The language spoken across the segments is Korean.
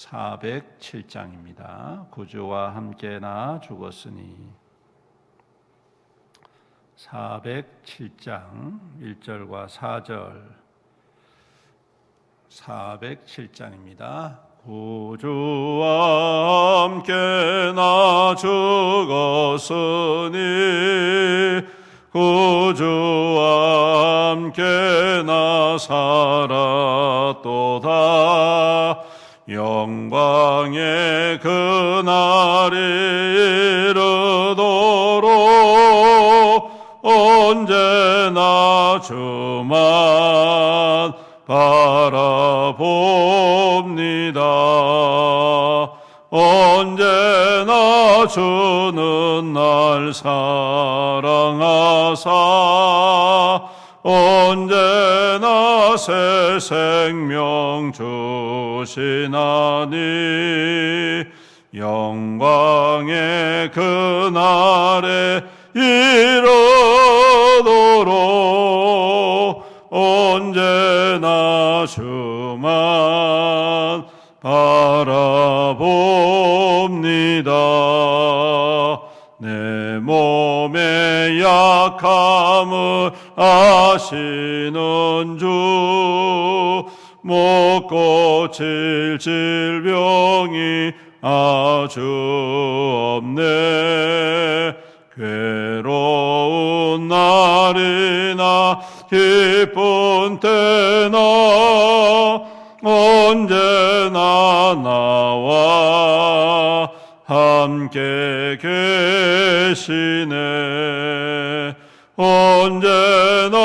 407장입니다. 구주와 함께 나 죽었으니 407장 1절과 4절 407장입니다. 구주와 함께 나 죽었으니 구주와 함께 나 살았도다 영광의 그날이 이르도록 언제나 주만 바라봅니다. 언제나 주는 날 사랑하사 언제나 새 생명 주시나니 영광의 그날에 이르도록 언제나 주만 바라봅니다. 내 몸의 약함을 아시는 주, 못 고칠 질병이 아주 없네. 괴로운 날이나 기쁜 때나 언제나 나와 함께 계시네. 언제나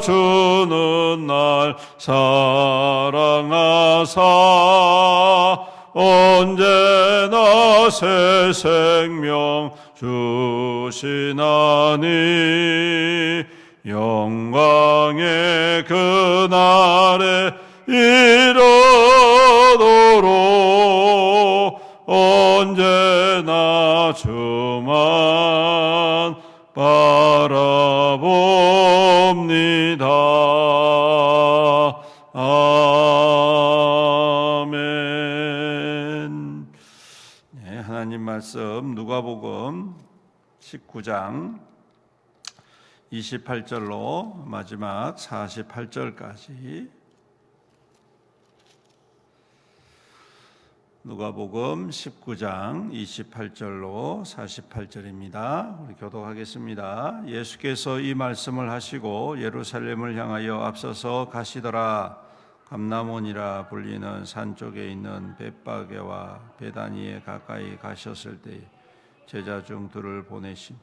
주는 날 사랑하사. 언제나 새 생명 주시나니. 영광의 그날에 이르도록 언제나 주만 바라봅니다. 아멘. 네, 하나님 말씀 누가복음 19장 28절로 마지막 48절까지 누가복음 19장 28절로 48절입니다. 우리 교독하겠습니다. 예수께서 이 말씀을 하시고 예루살렘을 향하여 앞서서 가시더라. 감나몬이라 불리는 산 쪽에 있는 벳바게와 베다니에 가까이 가셨을 때 제자 중 둘을 보내심.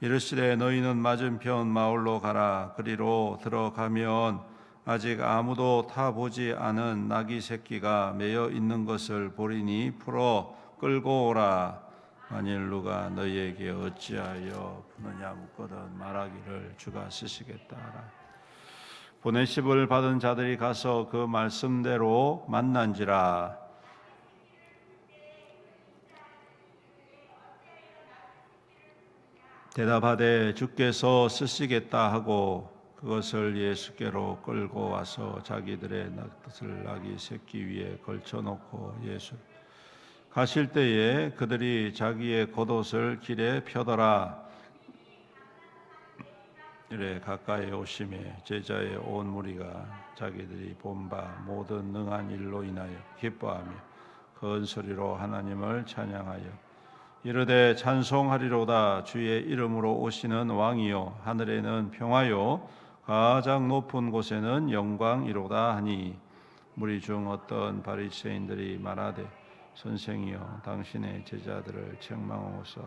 이르시되 너희는 맞은편 마을로 가라. 그리로 들어가면 아직 아무도 타 보지 않은 나귀 새끼가 매여 있는 것을 보리니 풀어 끌고 오라. 만일 누가 너희에게 어찌하여 부느냐 묻거든 말하기를 주가 쓰시겠다 하라. 보내십을 받은 자들이 가서 그 말씀대로 만난지라. 대답하되 주께서 쓰시겠다 하고 그것을 예수께로 끌고 와서 자기들의 낯을 나기 새끼 위에 걸쳐놓고 예수 가실 때에 그들이 자기의 겉옷을 길에 펴더라. 이래 가까이 오심에 제자의 온 무리가 자기들이 본 바 모든 능한 일로 인하여 기뻐하며 큰 소리로 하나님을 찬양하여 이르되 찬송하리로다. 주의 이름으로 오시는 왕이요 하늘에는 평화요 가장 높은 곳에는 영광이로다 하니 무리 중 어떤 바리새인들이 말하되 선생이여 당신의 제자들을 책망하소서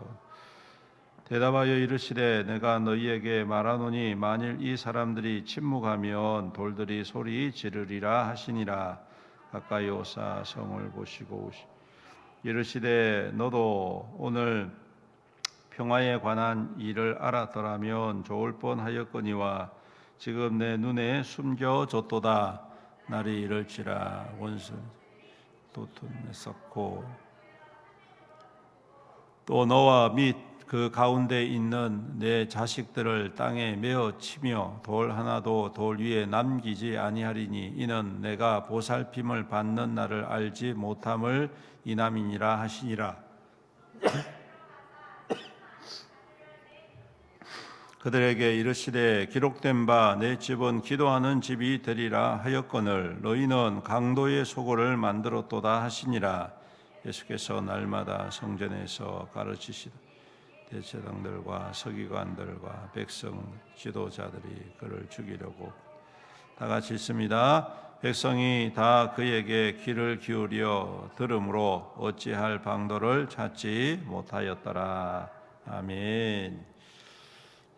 대답하여 이르시되 내가 너희에게 말하노니 만일 이 사람들이 침묵하면 돌들이 소리 지르리라 하시니라. 가까이 오사 성을 보시고 이르시되 너도 오늘 평화에 관한 일을 알았더라면 좋을 뻔하였거니와 지금 내 눈에 숨겨졌도다. 날이 이럴지라 원수 도톤에 썩고 또 너와 및 그 가운데 있는 내 자식들을 땅에 메어 치며 돌 하나도 돌 위에 남기지 아니하리니 이는 내가 보살핌을 받는 날을 알지 못함을 이남이니라 하시니라 그들에게 이르시되 기록된 바 내 집은 기도하는 집이 되리라 하였거늘 너희는 강도의 소굴을 만들었도다 하시니라 예수께서 날마다 성전에서 가르치시다 대제당들과 서기관들과 백성 지도자들이 그를 죽이려고 다 같이 있습니다. 백성이 다 그에게 귀를 기울여 들음으로 어찌할 방도를 찾지 못하였더라. 아멘.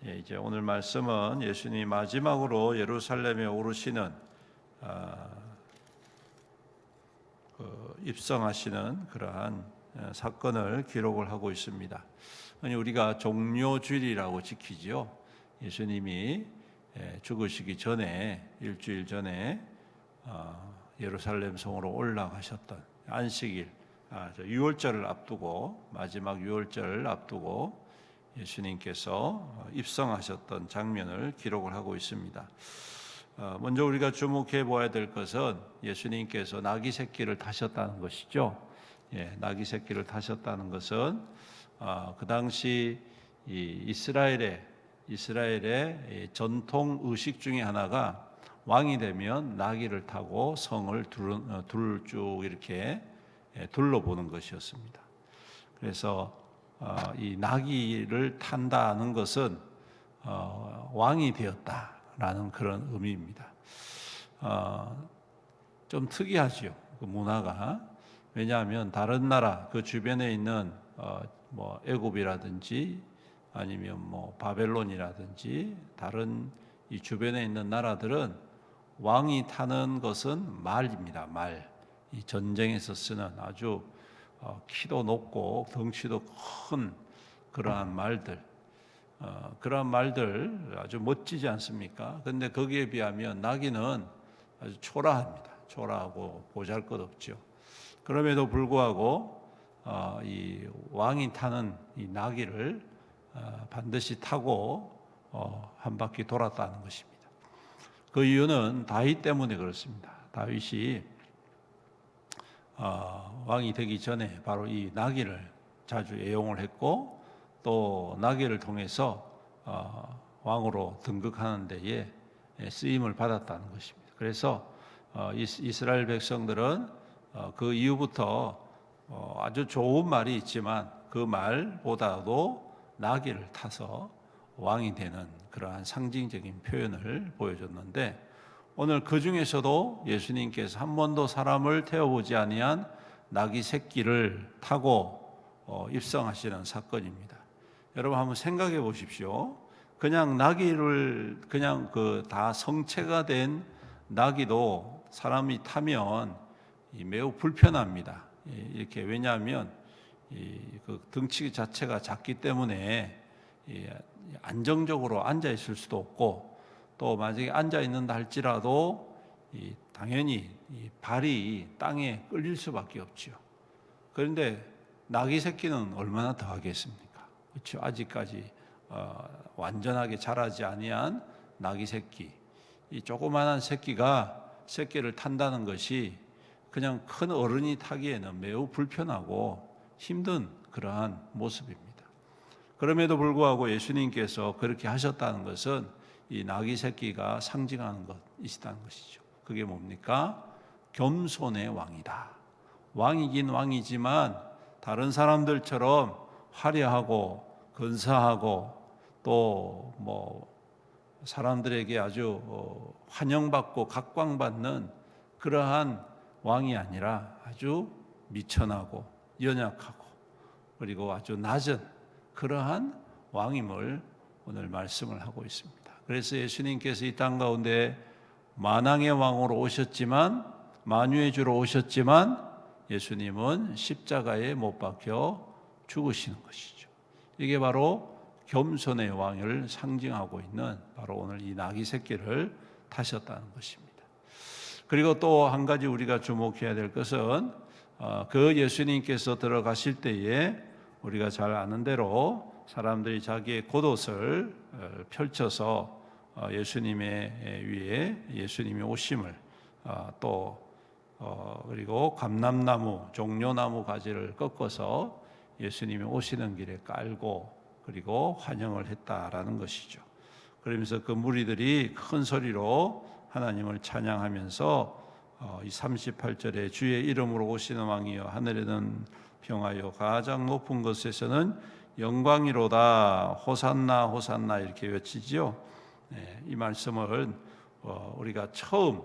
예, 이제 오늘 말씀은 예수님이 마지막으로 예루살렘에 오르시는 아, 그 입성하시는 그러한 어, 사건을 기록을 하고 있습니다. 아니 우리가 종료주일이라고 지키지요. 예수님이 예, 죽으시기 전에 일주일 전에 어, 예루살렘 성으로 올라가셨던 안식일, 아, 저 유월절을 앞두고 마지막 유월절을 앞두고 예수님께서 입성하셨던 장면을 기록을 하고 있습니다. 어, 먼저 우리가 주목해 보아야 될 것은 예수님께서 나귀 새끼를 타셨다는 것이죠. 예, 나귀 새끼를 타셨다는 것은 어, 그 당시 이 이스라엘의 이스라엘의 이 전통 의식 중에 하나가 왕이 되면 나귀를 타고 성을 어, 둘쭉 이렇게 예, 둘러보는 것이었습니다. 그래서 어, 이 나귀를 탄다는 것은 어, 왕이 되었다라는 그런 의미입니다. 어, 좀 특이하죠. 그 문화가 왜냐하면 다른 나라 그 주변에 있는 어, 뭐 애굽이라든지 아니면 뭐 바벨론이라든지 다른 이 주변에 있는 나라들은 왕이 타는 것은 말입니다. 말. 이 전쟁에서 쓰는 아주 어, 키도 높고 덩치도 큰 그러한 말들, 어, 그러한 말들 아주 멋지지 않습니까? 근데 거기에 비하면 나귀는 아주 초라합니다. 초라하고 보잘것없죠. 그럼에도 불구하고 어, 이 왕이 타는 이 나귀를 어, 반드시 타고 어, 한 바퀴 돌았다는 것입니다. 그 이유는 다윗 때문에 그렇습니다. 다윗이 어, 왕이 되기 전에 바로 이 나귀를 자주 애용을 했고 또 나귀를 통해서 어, 왕으로 등극하는 데에 쓰임을 받았다는 것입니다. 그래서 어, 이스라엘 백성들은 어, 그 이후부터 어, 아주 좋은 말이 있지만 그 말보다도 나귀를 타서 왕이 되는 그러한 상징적인 표현을 보여줬는데 오늘 그 중에서도 예수님께서 한 번도 사람을 태워보지 아니한 나귀 새끼를 타고 어, 입성하시는 사건입니다. 여러분 한번 생각해 보십시오. 그냥 나귀를 그냥 그 다 성체가 된 나귀도 사람이 타면 매우 불편합니다. 이렇게 왜냐하면 그 등치 자체가 작기 때문에 안정적으로 앉아 있을 수도 없고 또 만약에 앉아 있는다 할지라도 당연히 발이 땅에 끌릴 수밖에 없죠. 그런데 나귀 새끼는 얼마나 더 하겠습니까? 그렇죠. 아직까지 어, 완전하게 자라지 아니한 나귀 새끼, 이 조그마한 새끼가 새끼를 탄다는 것이 그냥 큰 어른이 타기에는 매우 불편하고 힘든 그러한 모습입니다. 그럼에도 불구하고 예수님께서 그렇게 하셨다는 것은 이 나귀 새끼가 상징하는 것이시다는 것이죠. 그게 뭡니까? 겸손의 왕이다. 왕이긴 왕이지만 다른 사람들처럼 화려하고 근사하고 또 뭐 사람들에게 아주 어, 환영받고 각광받는 그러한 왕이 아니라 아주 미천하고 연약하고 그리고 아주 낮은 그러한 왕임을 오늘 말씀을 하고 있습니다. 그래서 예수님께서 이 땅 가운데 만왕의 왕으로 오셨지만 만유의 주로 오셨지만 예수님은 십자가에 못 박혀 죽으시는 것이죠. 이게 바로 겸손의 왕을 상징하고 있는 바로 오늘 이 나귀 새끼를 타셨다는 것입니다. 그리고 또 한 가지 우리가 주목해야 될 것은 어, 그 예수님께서 들어가실 때에 우리가 잘 아는 대로 사람들이 자기의 겉옷을 어, 펼쳐서 어, 예수님의 위에 예수님이 오심을 어, 또 어, 그리고 감람나무, 종려나무 가지를 꺾어서 예수님이 오시는 길에 깔고 그리고 환영을 했다라는 것이죠. 그러면서 그 무리들이 큰 소리로 하나님을 찬양하면서 어, 이 38절에 주의 이름으로 오시는 왕이여 하늘에는 평하여 가장 높은 곳에서는 영광이로다 호산나 호산나 이렇게 외치지요. 네, 이 말씀을 어, 우리가 처음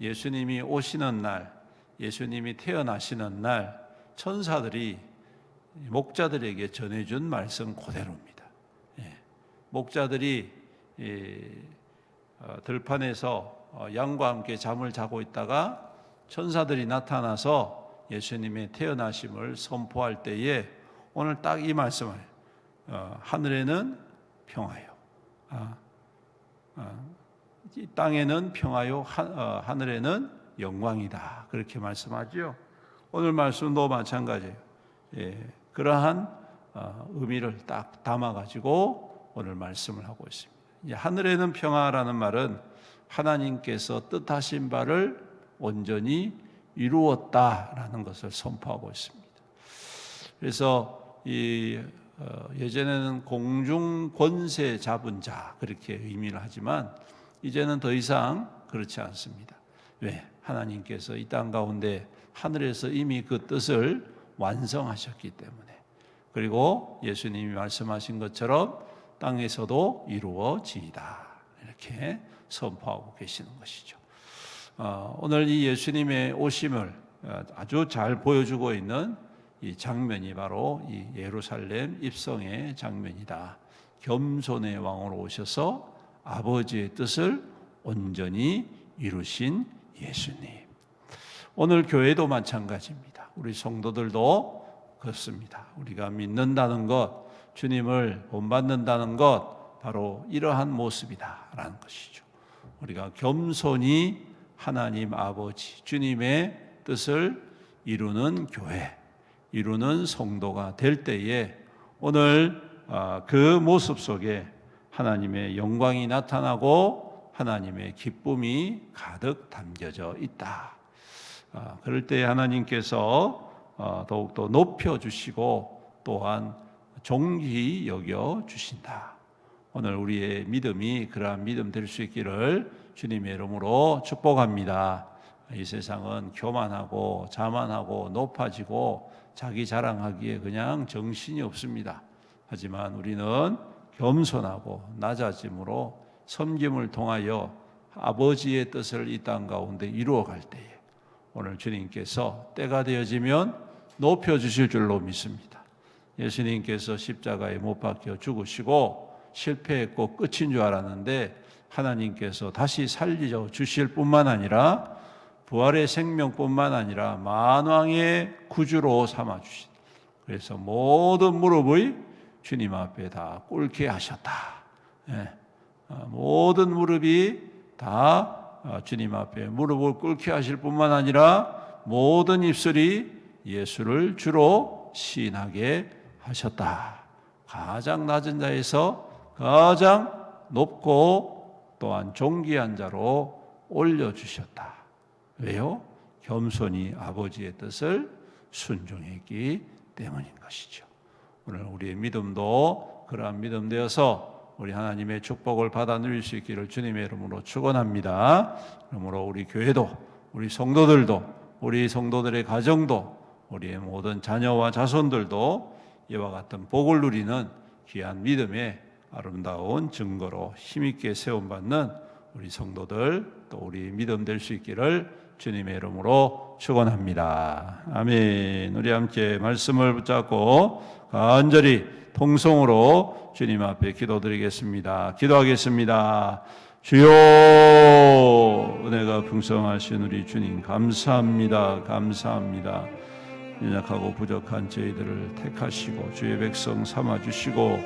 예수님이 오시는 날, 예수님이 태어나시는 날 천사들이 목자들에게 전해준 말씀 그대로입니다. 예, 목자들이 이, 어, 들판에서 어, 양과 함께 잠을 자고 있다가 천사들이 나타나서 예수님의 태어나심을 선포할 때에 오늘 딱 이 말씀을 어, 하늘에는 평화요, 아, 아, 이 땅에는 평화요, 하, 어, 하늘에는 영광이다 그렇게 말씀하죠. 오늘 말씀도 마찬가지예요. 예, 그러한 어, 의미를 딱 담아가지고 오늘 말씀을 하고 있습니다. 이제 하늘에는 평화라는 말은 하나님께서 뜻하신 바를 온전히 이루었다라는 것을 선포하고 있습니다. 그래서 이 어, 예전에는 공중 권세 잡은 자 그렇게 의미를 하지만 이제는 더 이상 그렇지 않습니다. 왜? 하나님께서 이 땅 가운데 하늘에서 이미 그 뜻을 완성하셨기 때문에 그리고 예수님이 말씀하신 것처럼 땅에서도 이루어지이다 이렇게 선포하고 계시는 것이죠. 어, 오늘 이 예수님의 오심을 어, 아주 잘 보여주고 있는 이 장면이 바로 이 예루살렘 입성의 장면이다. 겸손의 왕으로 오셔서 아버지의 뜻을 온전히 이루신 예수님. 오늘 교회도 마찬가지입니다. 우리 성도들도 그렇습니다. 우리가 믿는다는 것, 주님을 본받는다는 것, 바로 이러한 모습이다라는 것이죠. 우리가 겸손히 하나님 아버지, 주님의 뜻을 이루는 교회, 이루는 성도가 될 때에 오늘 아, 그 모습 속에 하나님의 영광이 나타나고 하나님의 기쁨이 가득 담겨져 있다. 아, 그럴 때 하나님께서 어, 더욱더 높여주시고 또한 존귀히 여겨 주신다. 오늘 우리의 믿음이 그러한 믿음 될 수 있기를 주님의 이름으로 축복합니다. 이 세상은 교만하고 자만하고 높아지고 자기 자랑하기에 그냥 정신이 없습니다. 하지만 우리는 겸손하고 낮아짐으로 섬김을 통하여 아버지의 뜻을 이 땅 가운데 이루어 갈 때에 오늘 주님께서 때가 되어지면 높여 주실 줄로 믿습니다. 예수님께서 십자가에 못 박혀 죽으시고 실패했고 끝인 줄 알았는데 하나님께서 다시 살려 주실 뿐만 아니라 부활의 생명뿐만 아니라 만왕의 구주로 삼아 주신 그래서 모든 무릎의 주님 앞에 다 꿇게 하셨다. 예. 어, 모든 무릎이 다 어, 주님 앞에 무릎을 꿇게 하실 뿐만 아니라 모든 입술이 예수를 주로 시인하게 하셨다. 가장 낮은 자에서 가장 높고 또한 존귀한 자로 올려주셨다. 왜요? 겸손히 아버지의 뜻을 순종했기 때문인 것이죠. 오늘 우리의 믿음도 그러한 믿음 되어서 우리 하나님의 축복을 받아 누릴 수 있기를 주님의 이름으로 축원합니다. 그러므로 우리 교회도 우리 성도들도 우리 성도들의 가정도 우리의 모든 자녀와 자손들도 이와 같은 복을 누리는 귀한 믿음의 아름다운 증거로 힘있게 세움받는 우리 성도들 또 우리 믿음 될 수 있기를 주님의 이름으로 축원합니다. 아멘. 우리 함께 말씀을 붙잡고 간절히 통성으로 주님 앞에 기도드리겠습니다. 기도하겠습니다. 주여 은혜가 풍성하신 우리 주님 감사합니다. 감사합니다. 연약하고 부족한 저희들을 택하시고 주의 백성 삼아 주시고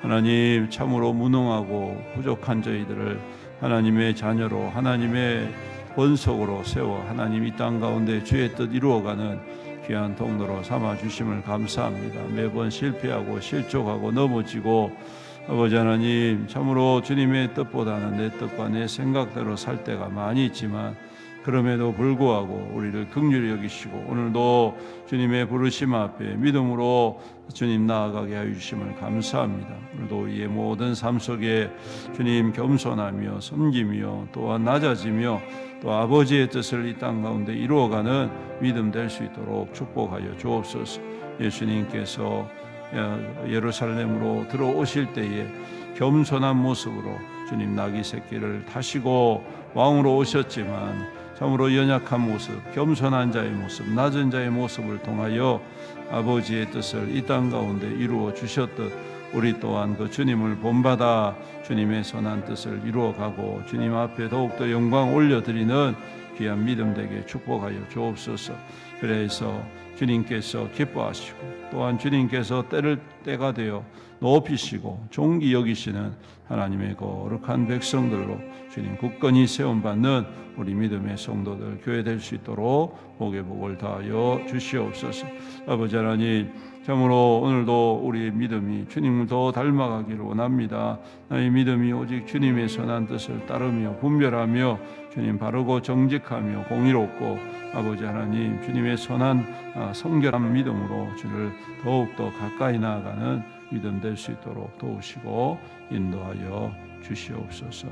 하나님 참으로 무능하고 부족한 저희들을 하나님의 자녀로 하나님의 본속으로 세워 하나님 이 땅 가운데 주의 뜻 이루어가는 귀한 통로로 삼아 주심을 감사합니다. 매번 실패하고 실족하고 넘어지고 아버지 하나님 참으로 주님의 뜻보다는 내 뜻과 내 생각대로 살 때가 많이 있지만 그럼에도 불구하고 우리를 극률히 여기시고 오늘도 주님의 부르심 앞에 믿음으로 주님 나아가게 하여 주심을 감사합니다. 오늘도 우리의 모든 삶 속에 주님 겸손하며 섬기며 또한 낮아지며 또 아버지의 뜻을 이 땅 가운데 이루어가는 믿음 될 수 있도록 축복하여 주옵소서. 예수님께서 예루살렘으로 들어오실 때에 겸손한 모습으로 주님 나귀 새끼를 타시고 왕으로 오셨지만 참으로 연약한 모습, 겸손한 자의 모습, 낮은 자의 모습을 통하여 아버지의 뜻을 이 땅 가운데 이루어 주셨듯 우리 또한 그 주님을 본받아 주님의 선한 뜻을 이루어가고 주님 앞에 더욱더 영광 올려드리는 귀한 믿음 되게 축복하여 주옵소서. 그래서 주님께서 기뻐하시고 또한 주님께서 때를 때가 되어 높이시고 존귀 여기시는 하나님의 거룩한 백성들로 주님 굳건히 세움받는 우리 믿음의 성도들 교회 될 수 있도록 복의 복을 다하여 주시옵소서. 아버지 하나님 참으로 오늘도 우리의 믿음이 주님을 더 닮아가기를 원합니다. 나의 믿음이 오직 주님의 선한 뜻을 따르며 분별하며 주님 바르고 정직하며 공의롭고 아버지 하나님 주님의 선한 아, 성결한 믿음으로 주를 더욱더 가까이 나아가는 믿음 될 수 있도록 도우시고 인도하여 주시옵소서.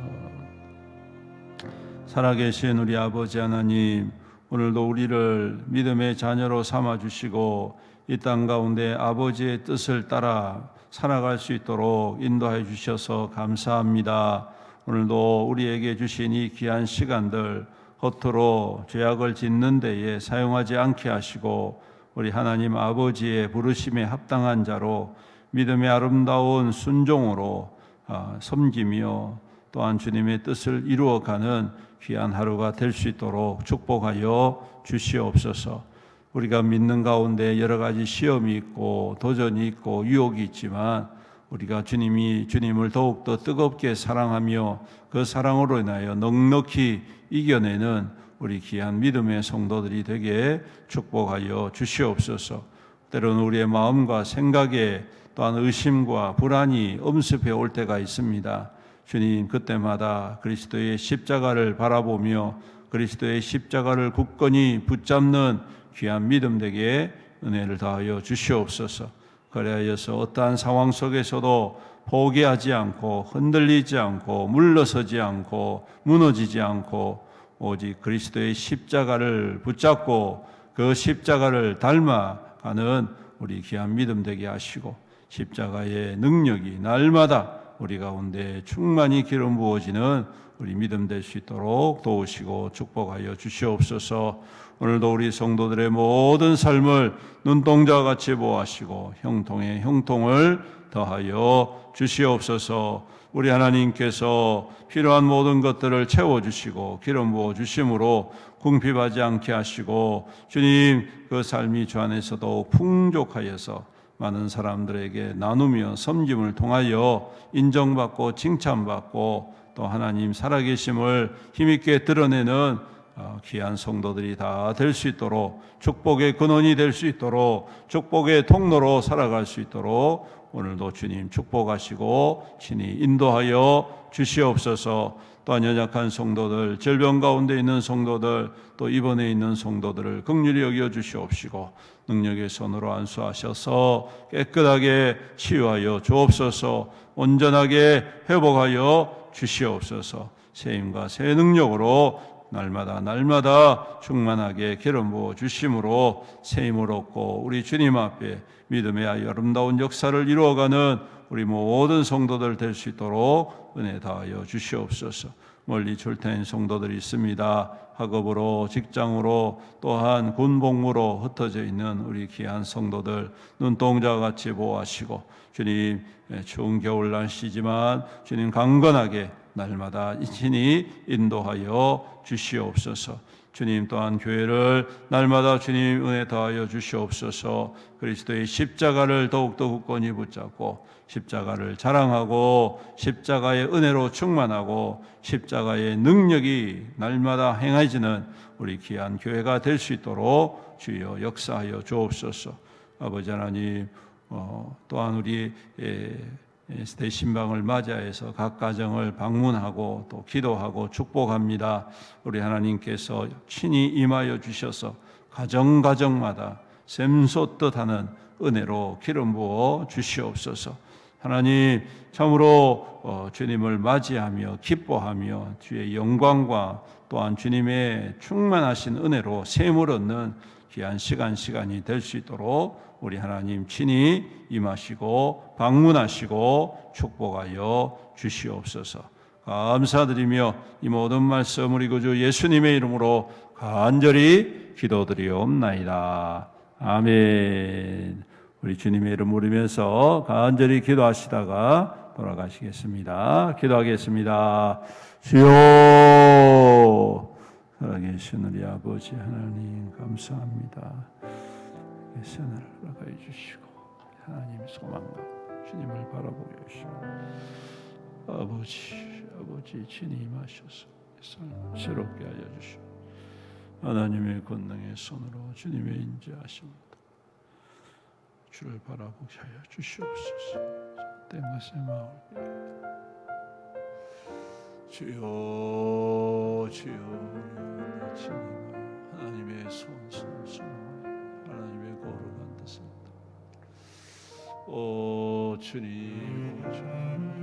살아계신 우리 아버지 하나님 오늘도 우리를 믿음의 자녀로 삼아 주시고 이 땅 가운데 아버지의 뜻을 따라 살아갈 수 있도록 인도해 주셔서 감사합니다. 오늘도 우리에게 주신 이 귀한 시간들 헛으로 죄악을 짓는 데에 사용하지 않게 하시고 우리 하나님 아버지의 부르심에 합당한 자로 믿음의 아름다운 순종으로 아, 섬기며 또한 주님의 뜻을 이루어가는 귀한 하루가 될 수 있도록 축복하여 주시옵소서. 우리가 믿는 가운데 여러 가지 시험이 있고 도전이 있고 유혹이 있지만 우리가 주님이 주님을 더욱더 뜨겁게 사랑하며 그 사랑으로 인하여 넉넉히 이겨내는 우리 귀한 믿음의 성도들이 되게 축복하여 주시옵소서. 때로는 우리의 마음과 생각에 또한 의심과 불안이 엄습해 올 때가 있습니다. 주님 그때마다 그리스도의 십자가를 바라보며 그리스도의 십자가를 굳건히 붙잡는 귀한 믿음 되게 은혜를 다하여 주시옵소서. 그래하여서 어떠한 상황 속에서도 포기하지 않고 흔들리지 않고 물러서지 않고 무너지지 않고 오직 그리스도의 십자가를 붙잡고 그 십자가를 닮아가는 우리 귀한 믿음 되게 하시고 십자가의 능력이 날마다 우리 가운데 충만히 기름 부어지는 우리 믿음 될 수 있도록 도우시고 축복하여 주시옵소서. 오늘도 우리 성도들의 모든 삶을 눈동자와 같이 보하시고 형통에 형통을 더하여 주시옵소서. 우리 하나님께서 필요한 모든 것들을 채워 주시고 기름 부어 주심으로 궁핍하지 않게 하시고 주님 그 삶이 주 안에서도 풍족하여서 많은 사람들에게 나누며 섬김을 통하여 인정받고 칭찬받고 또 하나님 살아계심을 힘있게 드러내는 어, 귀한 성도들이 다 될 수 있도록 축복의 근원이 될 수 있도록 축복의 통로로 살아갈 수 있도록 오늘도 주님 축복하시고 친히 인도하여 주시옵소서. 또한 연약한 성도들, 질병 가운데 있는 성도들, 또 입원해 있는 성도들을 극률히 여겨 주시옵시고 능력의 손으로 안수하셔서 깨끗하게 치유하여 주옵소서. 온전하게 회복하여 주시옵소서. 새 힘과 새 능력으로 날마다 날마다 충만하게 기름 부어 주심으로 새 힘을 얻고 우리 주님 앞에 믿음의 아름다운 역사를 이루어가는 우리 모든 성도들 될 수 있도록 은혜 다하여 주시옵소서. 멀리 출퇴인 성도들이 있습니다. 학업으로 직장으로 또한 군복무로 흩어져 있는 우리 귀한 성도들 눈동자 같이 보호하시고 주님 예, 추운 겨울 날씨지만 주님 강건하게 날마다 친히 인도하여 주시옵소서. 주님 또한 교회를 날마다 주님 은혜 더하여 주시옵소서. 그리스도의 십자가를 더욱더 굳건히 붙잡고 십자가를 자랑하고 십자가의 은혜로 충만하고 십자가의 능력이 날마다 행해지는 우리 귀한 교회가 될 수 있도록 주여 역사하여 주옵소서. 아버지 하나님 어, 또한 우리 예, 예, 대신방을 맞이해서 각 가정을 방문하고 또 기도하고 축복합니다. 우리 하나님께서 친히 임하여 주셔서 가정 가정마다 샘솟듯하는 은혜로 기름 부어 주시옵소서. 하나님 참으로 어, 주님을 맞이하며 기뻐하며 주의 영광과 또한 주님의 충만하신 은혜로 샘을 얻는 귀한 시간 시간이 될 수 있도록 우리 하나님 친히 임하시고 방문하시고 축복하여 주시옵소서. 감사드리며 이 모든 말씀 우리 구주 예수님의 이름으로 간절히 기도드리옵나이다. 아멘. 우리 주님의 이름 부르면서 간절히 기도하시다가 돌아가시겠습니다. 기도하겠습니다. 주여 살아계신 우리 아버지 하나님 감사합니다. 예선을 허락하여 주시고 하나님 소망과 주님을 바라보게 하시고 아버지 아버지 친히 임하셔서 삶을 새롭게 하여 주시고 하나님의 권능의 손으로 주님의 인자하심으로 주를 바라보게 하여 주시옵소서 땡것의 마을 주여 주여 주님 하나님의 손손 손 하나님의 거룩한 뜻입니다 오 주님 오 주님